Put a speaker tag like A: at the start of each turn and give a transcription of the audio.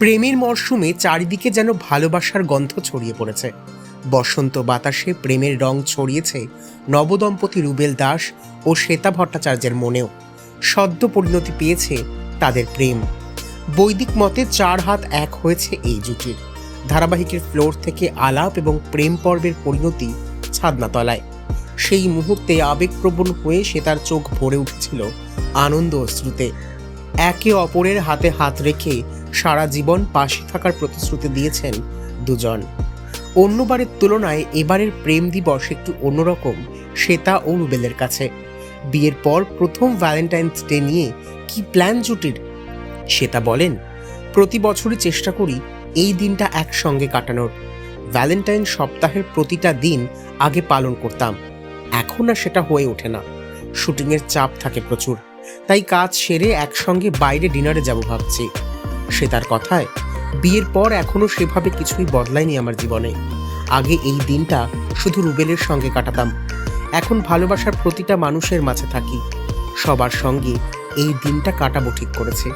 A: প্রেমের মরশুমে চারিদিকে যেন ভালোবাসার গন্ধ ছড়িয়ে পড়েছে। বসন্ত বাতাসে প্রেমের রং ছড়িয়েছে নবদম্পতি রুবেল দাস ও শ্বেতা ভট্টাচার্যের মনেও। সদ্য পরিণতি পেয়েছে তাদের প্রেম। বৈদিক মতে চার হাত এক হয়েছে এই জুটির ধারাবাহিকের ফ্লোর থেকে আলাপ এবং প্রেম পর্বের পরিণতি ছাদনাতলায়। সেই মুহূর্তে আবেগপ্রবণ হয়ে সে তার চোখ ভরে উঠেছিল আনন্দ অশ্রুতে একে অপরের হাতে হাত রেখে সারা জীবন পাশে থাকার প্রতিশ্রুতি দিয়েছেন দুজন। অন্যবারের তুলনায় এবারের প্রেম দিবস একটু অন্যরকম, শ্বেতা ও রুবেলের কাছে। বিয়ের পর প্রথম ভ্যালেন্টাইন্স ডে নিয়ে কি প্ল্যান জুটির? শ্বেতা বলেন, প্রতি বছরই চেষ্টা করি এই দিনটা একসঙ্গে কাটানোর। ভ্যালেন্টাইন সপ্তাহের প্রতিটা দিন আগে পালন করতাম। এখন আর সেটা হয়ে ওঠে না। শুটিংয়ের চাপ থাকে প্রচুর। তাই কাজ সেরে একসঙ্গে বাইরে ডিনারে যাব ভাবছি। সে তার কথায়, বিয়ের পর এখনও সেভাবে কিছুই বদলায়নি আমার জীবনে। আগে এই দিনটা শুধু রুবেলের সঙ্গে কাটাতাম। এখন ভালোবাসার প্রতিটা মানুষের মাঝে থাকি। সবার সঙ্গে এই দিনটা কাটাবো ঠিক করেছে।